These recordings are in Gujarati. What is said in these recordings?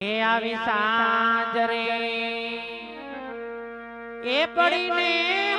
એ આવી સાંજ રે. એ પડીને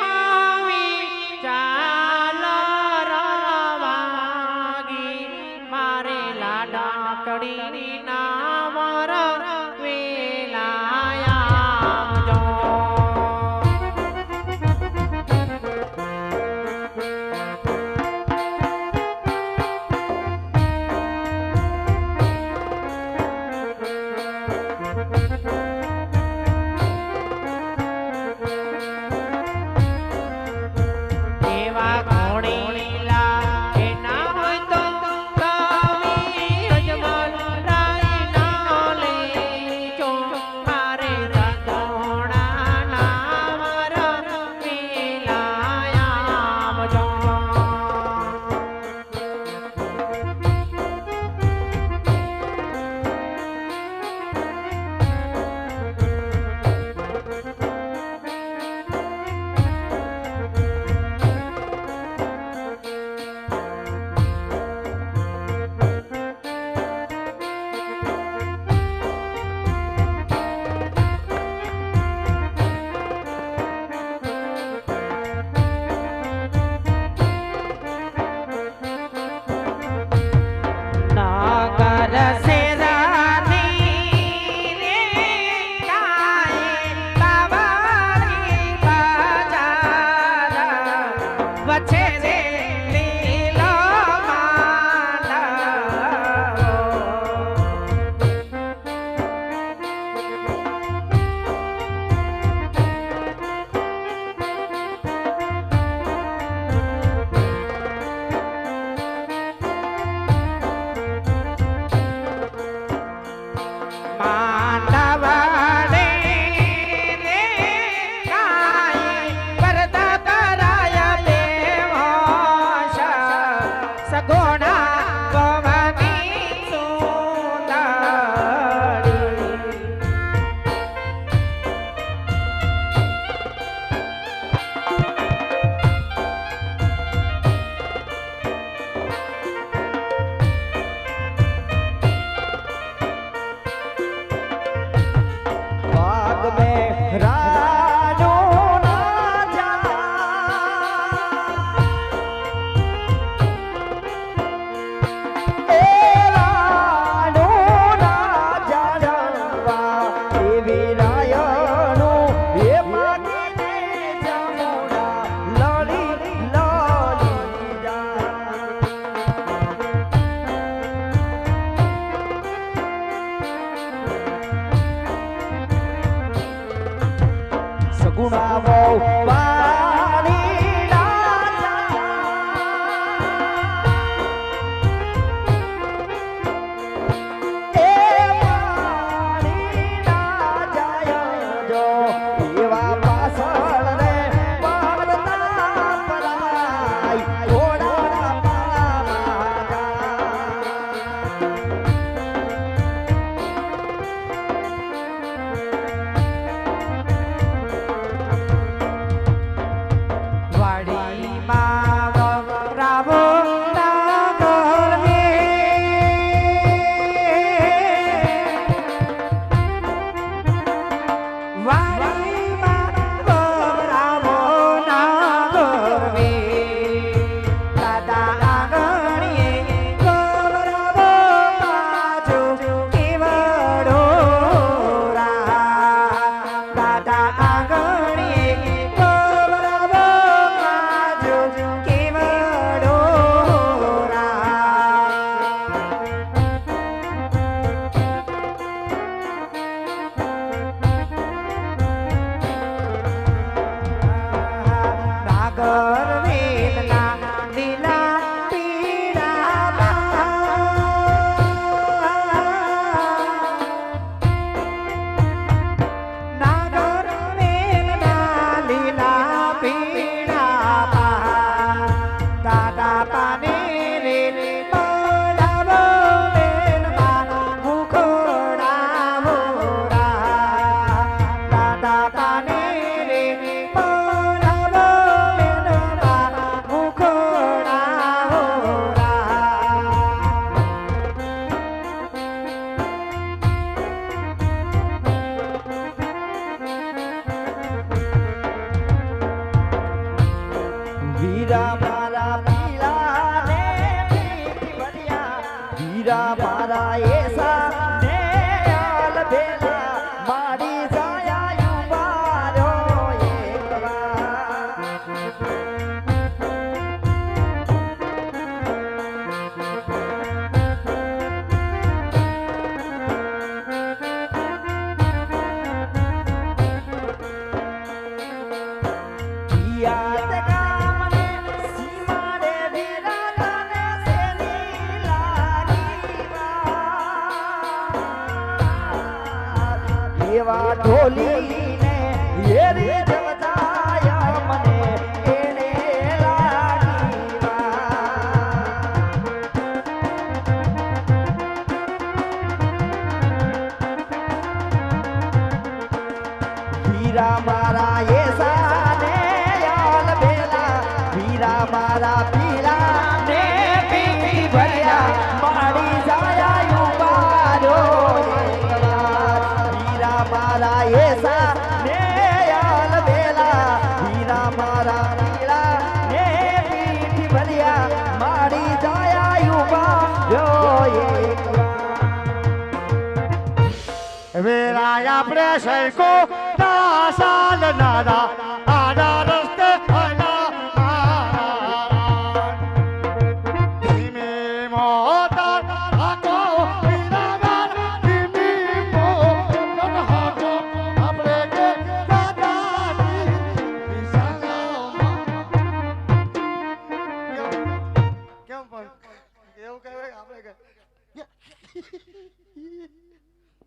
Papa Nick. ready વેરાય આપણે સૈકો ના સાલ આડા રસ્તે એવું કહેવાય આપણે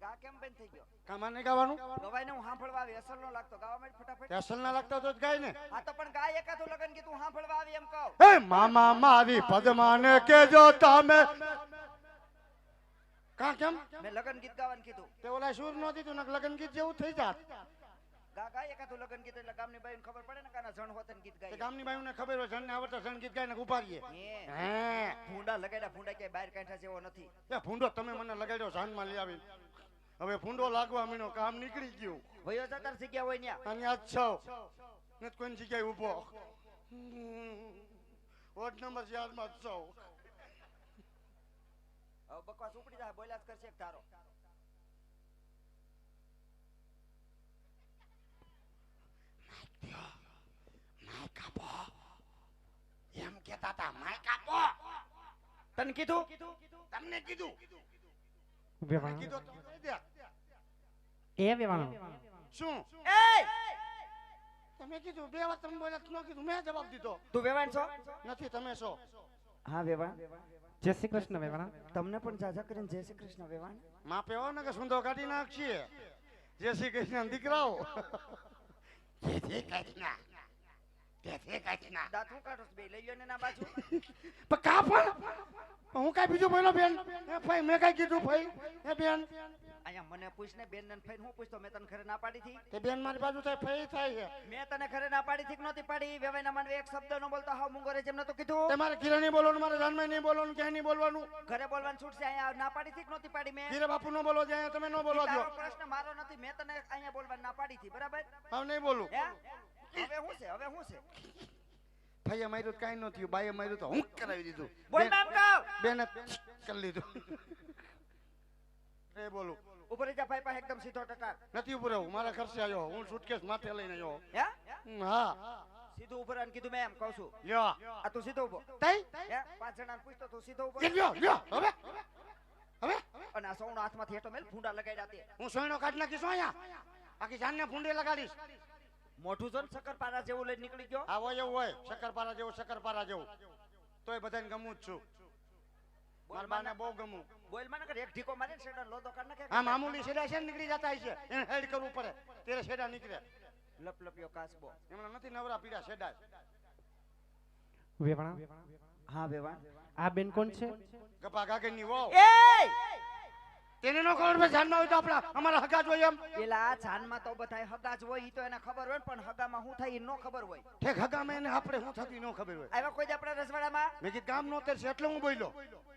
ગા કેમ બંધ થઈ ગયો? કામાં નહીં ગાવાનું? ગવાઈને હું સાંભળવા આવી અસલ નો લાગતો. ગાવા માંડ ફટાફટ. અસલ ના લાગતો તો જ ગાય ને. આ તો પણ ગાય એકાદું લગન ગીત હું સાંભળવા આવી એમ કહો. એ મામા મારી પદ્માને કેજો તમે. કા કેમ? મે લગન ગીત ગાવાનું કીધું. તે ઓલા સુર નો દીધું ને લગન ગીત જેવું થઈ જાત. ગા ગાય એકાદું લગન ગીત એટલે ગામની બાઈને ખબર પડે ને કાના જણ હોતન ગીત ગાય ગામની બાયુને ખબર હોય જણને આવડતા જણ ગીત ગાય ને રહીએ હે. હે. ભૂંડા લગાડ્યા ભૂંડા કે બહાર કાઢ્યા જેવો નથી. તે ભૂંડો તમે મને લગાડ્યો જાનમાં લઈ આવી હવે ભૂંડો લાગવા મીનો કામ નીકળી ગયું. ભયો સતર જગ્યા હોય ન્યા? અને આ છ. ને કોઈ જગ્યાએ ઊભો વોર્ડ નંબર ચારમાં માં છ. બકવાસ ઉપડી જાય બોલ્યા જ કરશે એક ધારો. માય કાપો એમ કેતા હતા માય કાપો તને કીધું? તમને કીધું? કીધું કીધું કીધું દે. એ વેવાણ શું? એ તમે કીધું બે વાર તમે બોલ્યા તો ન કીધું મેં જવાબ દીધો. તું વેવાણ છો? નથી તમે છો. હા વેવાણ. જય શ્રી કૃષ્ણ વેવાણ. તમને પણ જાજા કરીને જય શ્રી કૃષ્ણ વેવાણ. માં પેવો ને કે સુંદો કાઢી નાખીએ. જય શ્રી કૃષ્ણ દીકરાઓ. જય શ્રી કૃષ્ણ. જય શ્રી કૃષ્ણ દાંત હું કાઢો બે લઈ લ્યો ને ના બાજુ. પણ કા પણ? હું કાંઈ બીજું બોલ્યો બેન? એ ભાઈ મેં કાંઈ કીધું ભાઈ એ બેન? અહીંયા મને પૂછ ને બેન ને ફઈને હું પૂછતો? મેં તને ખરે ના પાડી હતી તે બેન મારી બાજુ થાય ફઈ થાય છે. મેં તને ખરે ના પાડી હતી કે નહોતી પાડી? વેવાઈ ના માનવે એક શબ્દ નો બોલતો હાવ મૂંગો રે જેમ નતું કીધું? તમારે ઘીરે નહીં બોલવાનું મારે જાનમાં નહીં બોલવાનું ક્યાંય નહીં બોલવાનું. ઘરે બોલવાનું છૂટ છે અહીંયા ના પાડી થી કે નહોતી પાડી મેં? ઘીરે બાપુ નો બોલો જાય તમે નો બોલો જો પ્રશ્ન મારો નથી મેં તને અહીંયા બોલવાનું ના પાડી બરાબર? હવે નહીં બોલું. હવે શું છે હવે શું છે? ભાઈએ માર્યું કઈ ન થયું. બાઈએ માર્યું તો હું કરાવી દીધું. બોલ નામ કહો. બેને કરી લીધું. એ બોલું. ઉપર જા ભાઈ પાસે એકદમ સીધો ટટાર નથી ઉપર હું મારા ખર્ચે આવ્યો હું સુટકેસ માથે લઈને આવ્યો. હે? હા. સીધો ઉપર આવીને કીધું મેં એમ કહું છું. લ્યો. આ તું સીધો ઊભો. તઈ? હે? પાંચ જણા પૂછતો તું સીધો ઊભો. લ્યો લ્યો. હવે? હવે? અને આ સૌનો હાથમાંથી હેઠો મેલ ફૂંડા લગાડ્યા તે. હું સોયનો કાઢ નાખીશ અહીંયા. બાકી જાનને ફૂંડે લગાડીશ. મોઢું જો ને શકરપારા જેવું લઈને નીકળી ગયો? આવો હોય એવું હોય શકરપારા જેવું શકરપારા જેવું. તોય બધાને ગમું જ છું. મારા બાને બહુ ગમું બોલમાં એક ઢીકો મારે ને શેડા લોદો નાખે. આ મામૂલી સેડા છે ને નીકળી જતા છે એને હેડ કરવું પડે. તેરે સેડા નીકળે. લપ કાસબો. એમણે નથી નવરા પીડા વેવાણ? હા આ બેન કોણ છે? ગપા ગાગરની વહુ. એ! તેને નો ખબર પડે જાનમાં હોય તો આપણા અમારા હગા જોઈએ એમ. પેલા જાનમાં તો બધાય હગા જ હોય ઈ તો એને ખબર હોય પણ હગામાં શું થાય ઈ નો ખબર હોય. ઠેક હગામાં એને આપણે શું થતી ન ખબર હોય. આવ્યા કોઈ આપણા રસવાડામાં? મેં કીધું ગામ નો છે એટલે હું બોલ્યો.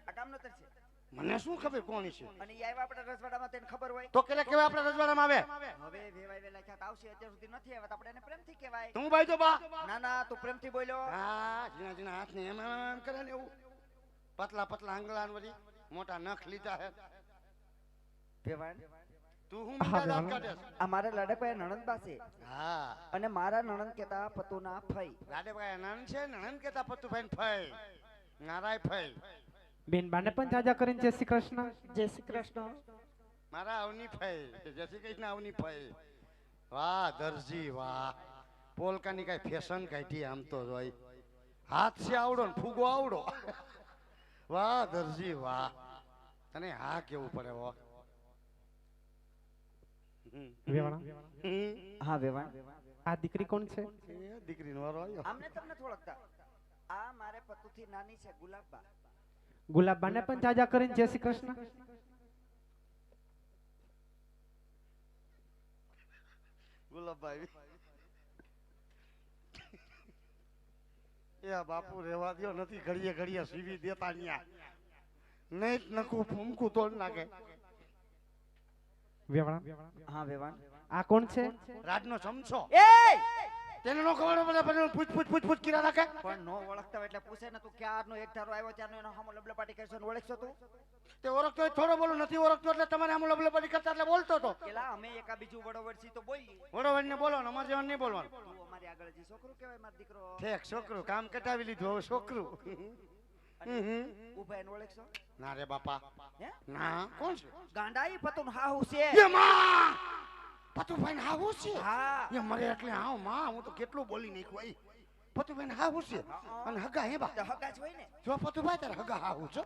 આ કામનો તર છે. મને શું ખબર કોણ છે? અને ઈ આવ્યા આપણા રસવાડામાં તેને ખબર હોય. તો કેલે કેવા આપણા રજવાડામાં આવે? હવે વેવાય વેલા ખ્યાત આવશે અત્યાર સુધી નથી આવ્યા આપણે એને પ્રેમથી કહેવાય. તું ભાઈ તો બા. ના ના તું પ્રેમથી બોલ્યો. હા જીના જીણા હાથ ને એમ એમ એમ કરે ને એવું. પતલા પતલા આંગળા વળી મોટા નખ લીધા હે વેવાણ તું હું દાંત બેન. કાઢે આ મારા લાડકભાઈ નણંદ પાસે. હા. અને મારા નણંદ કેતા પતુના ફઈ. રાડેભાઈ નણંદ છે? નણંદ કેતા પતુભાઈ ફઈ. નારાય ફઈ. બેન બાને પણ જાજા કરીને જય શ્રી કૃષ્ણ. જય શ્રી કૃષ્ણ. મારા અવની ફઈ. જય શ્રી કૃષ્ણ અવની ફઈ. વાહ દરજી વાહ. પોલકાની કઈ ફેશન કાઢી આમ તો જોઈ. હાથ છે આવડો ને ફૂગો આવડો. વાહ દરજી વાહ. તને હા કેવું પડે હો? હમ. વેવાણા? હા વેવાણ. આ દીકરી કોણ છે? એ દીકરીનો વારો આવ્યો. આમને તમને થોડકતા આ મારે પતુથી નાની છે ગુલાબબા. ગુલાબ બાને પણ જાજા કરીને જય શ્રી કૃષ્ણ. ગુલાબભાઈ એ આ બાપુ રેવા દ્યો નથી ઘડીએ ઘડીએ સીવી દેતા ન્યા. નહીં નખું ફૂમકું તોડ નાખે. વેવાણા હા વેવાણ આ કોણ છે? રાજનો ચમચો. એ તેને નો ખબર પડે પણ પૂછ પૂછ પૂછ પૂછ કિરા નાખે પણ નો ઓળખતા હોય એટલે પૂછે ને તું ક્યારનો એક ધારો આવ્યો ત્યારનો એનો હમો લબલપાટી કરશો ને ઓળખશો તું? તે ઓળખતો હોય થોડો બોલું નથી ઓળખતો એટલે તમારે આમ લબલબડી કરતા એટલે બોલતો તો. પેલા અમે એકા બીજું વડોવડ તો બોલી વડોવડ બોલો અમારે જેવાનું નહીં બોલવાનું. તું અમારી આગળ જે છોકરું કહેવાય મારો દીકરો. ઠેક છોકરું કામ કટાવી લીધું હવે છોકરું. ઊભા એને ઓળખશો ના રે બાપા. ના કોણ છે? ગાંડાઈ પતુન હાહુ છે. એ માં! પતુભાઈ હા હું છે? હા. એ મરે એટલે હા માં હું તો કેટલું બોલી નાખ્યું એ પતુભાઈ હા હું. છે અને હગા હે બા? હગા જ હોય ને. જો પતુભાઈ તારે હગા હા હું છો?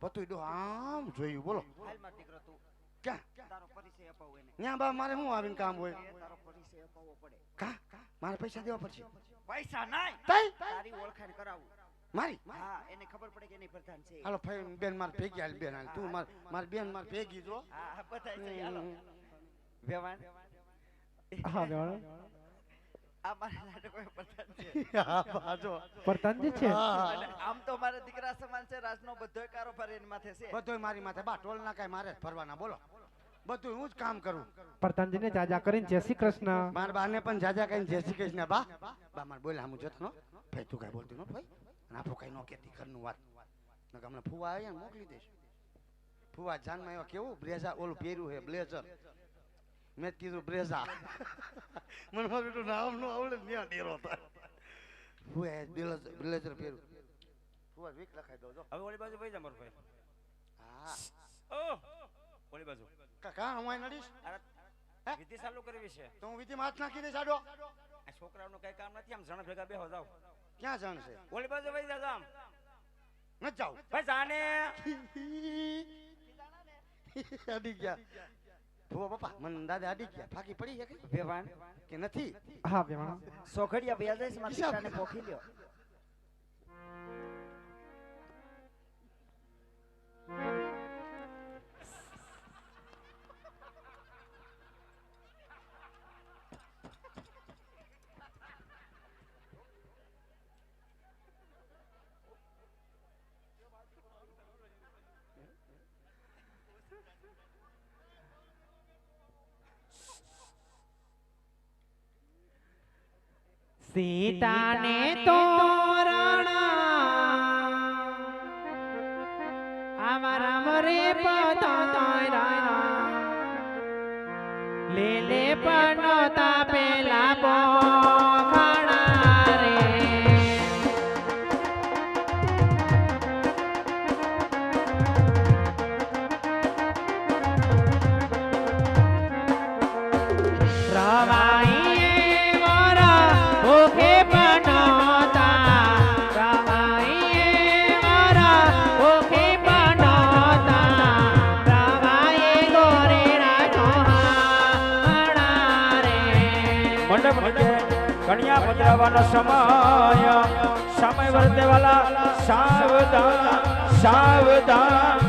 પતુ ડો આમ જોયું બોલો. હાલ દીકરો તું. ક્યાં? તારો પરિચય અપાવ એને. ન્યા બા મારે શું આવીને કામ હોય? તારો પરિચય અપાવવો પડે. કા? મારે પૈસા દેવા પડશે. પૈસા નાય તારી ઓળખાણ કરાવું. મારી? હા એને ખબર પડે કે નહીં પ્રધાન છે. હાલો ભાઈ બેન માર ભેગી હાલ બેન હાલ તું માર માર બેન માર ભેગી જો. હા બતાય છે હાલો. વેવાણ હા વેવાણા આ મારા નાટકો પ્રધાન છે. હા જો. પ્રધાનજી છે? આમ તો મારા દીકરા સમાન છે રાજનો બધોય કારોબાર એની માથે છે. બધુંય મારી માથે. બા ટોલ ના કાંઈ મારે ફરવાના બોલો. બધું હું જ કામ કરું. પ્રધાનજીને જાજા કરીને જય શ્રી કૃષ્ણ. માર બાને પણ જાજા કરીને જય શ્રી કૃષ્ણ બા. બા માર બોલ્યા હું જતો નો. ભાઈ તું કઈ બોલતું નો ભાઈ. આપણું કઈ નો કેતી ઘરનું વાત. હમણાં ફુવા આવ્યા ને મોકલી દઈશ ફુવા જાનમાં એવા કેવું? બ્રેઝા ઓલું પહેર્યું હે બ્લેઝર. મેં કીધું બ્રેઝા. મને મારું બેટું નામનું આવડે ત્યાં ડેરો થાય. ફુવા બ્લેઝર બ્લેઝર પહેર્યું ફુવા વીક લખાઈ દો જો. હવે ઓલી બાજુ ભાઈ જા મારો ભાઈ. હા. ઓ ઓલી બાજુ. કાકા હું નડીશ? હે? વિધિ ચાલુ કરવી છે. તો હું વિધિમાં હાથ નાખી દઈશ આડો આ છોકરાઓનું કઈ કામ નથી આમ જણ ભેગા બેહો જાવ ક્યાં જાણ છે? ઓલી બાજુ ભાઈ દાદા ન જાઉં. ભાઈ જાને. અડી ગયા. ભૂવા પપ્પા મન દાદા અડી ગયા. ફાકી પડી છે કઈ? વેવાણ. કે નથી? હા વેવાણા. સોખડિયા મારા પોખી લ્યો. સીતાને તોરણ અમારા મરે પતરા લે લે મંડપ નીચે કન્યા પધરાવાનો સમય. સમય વર્તે વાલા સાવધાન સાવધાન.